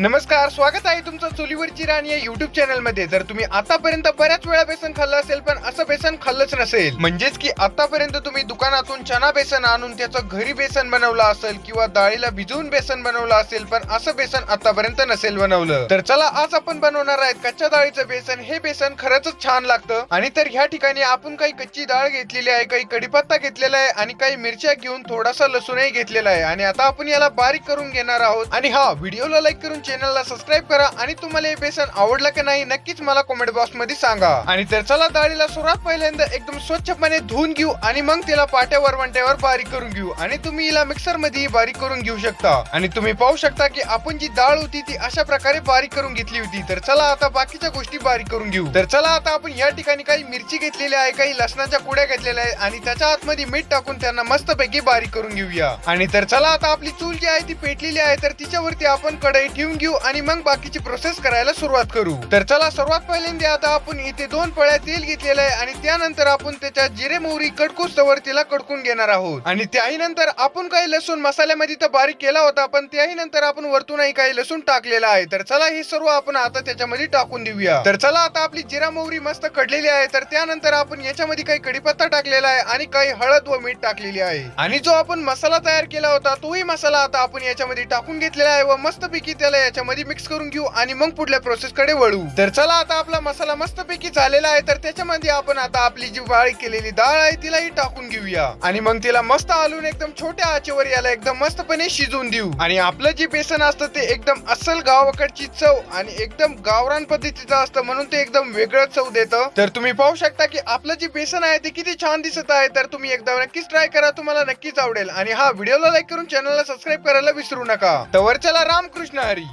नमस्कार स्वागत आहे तुमचं चुलीवरची राणी या युट्यूब चॅनलमध्ये तर तुम्ही आतापर्यंत बऱ्याच वेळा बेसन खाल्लं असेल पण असं बेसन खाल्लंच नसेल म्हणजेच की आतापर्यंत तुम्ही दुकानातून चना बेसन आणून त्याचं घरी बेसन बनवलं असेल किंवा डाळीला भिजवून बेसन बनवलं असेल पण असं बेसन आतापर्यंत नसेल बनवलं. तर चला आज आपण बनवणार आहेत कच्च्या डाळीचं बेसन. हे बेसन खरंच छान लागतं. आणि तर ह्या ठिकाणी आपण काही कच्ची डाळ घेतलेली आहे काही कडीपत्ता घेतलेला आहे आणि काही मिरच्या घेऊन थोडासा लसूणही घेतलेला आहे. आणि आता आपण याला बारीक करून घेणार आहोत. आणि हा व्हिडिओला लाईक करून चॅनलला सबस्क्राईब करा आणि तुम्हाला हे बेसन आवडलं की नाही नक्कीच मला कॉमेंट बॉक्समध्ये सांगा. आणि तर चला डाळीला सर्वात पहिल्यांदा एकदम स्वच्छपणे धुवून घेऊ आणि मग तिला पाट्यावर वंट्यावर बारीक करून घेऊ. आणि तुम्ही हिला मिक्सरमध्ये बारीक करून घेऊ शकता. आणि तुम्ही पाहू शकता की आपण जी डाळ होती ती अशा प्रकारे बारीक करून घेतली होती. तर चला आता बाकीच्या गोष्टी बारीक करून घेऊ. तर चला आता आपण या ठिकाणी काही मिरची घेतलेली आहे काही लसणाच्या कुड्या घेतलेल्या आहे आणि त्याच्या आतमध्ये मीठ टाकून त्यांना मस्त पैकी बारीक करून घेऊया. आणि तर चला आता आपली चूल जी आहे ती पेटलेली आहे तर तिच्यावरती आपण कढई ठेवून घेऊ आणि मग बाकीची प्रोसेस करायला सुरुवात करू. तर चला सर्वात पहिल्यांदा आता आपण इथे दोन पळ्या तेल घेतलेलं आहे आणि त्यानंतर आपण त्याच्या जिरे मोहरी कडकूस तवर तिला कडकून घेणार आहोत. आणि त्याही नंतर आपण काही लसूण मसाल्यामध्ये तर बारीक केला होता पण त्याही नंतर आपण वरतूनही काही लसूण टाकलेला आहे. तर चला हे सर्व आपण आता त्याच्यामध्ये टाकून देऊया. तर चला आता आपली जिरा मोहरी मस्त कडलेली आहे. तर त्यानंतर आपण याच्यामध्ये काही कडीपत्ता टाकलेला आहे आणि काही हळद व मीठ टाकलेली आहे. आणि जो आपण मसाला तयार केला होता तोही मसाला आता आपण याच्यामध्ये टाकून घेतलेला आहे व मस्तपैकी त्याला याच्यामध्ये मिक्स करून घेऊ आणि मग पुढल्या प्रोसेस कडे वळू. तर चला आता आपला मसाला मस्तपैकी झालेला आहे. तर त्याच्यामध्ये आपण आता आपली जी बारीक केलेली डाळ आहे तिलाही टाकून घेऊया. आणि मग तिला मस्त हलवून एकदम छोट्या आचेवर याला एकदम मस्तपणे शिजवून देऊ. आणि आपलं जे बेसन असतं ते एकदम अस्सल गावाकडची चव आणि एकदम गावरान पद्धतीचं असतं म्हणून ते एकदम वेगळं चव देतं. तर तुम्ही पाहू शकता की आपलं जे बेसन आहे ते किती छान दिसत आहे. तर तुम्ही एकदा नक्कीच ट्राय करा. तुम्हाला नक्कीच आवडेल. आणि हा व्हिडिओला लाईक करून चॅनलला सबस्क्राईब करायला विसरू नका. तर चला रामकृष्ण हरी.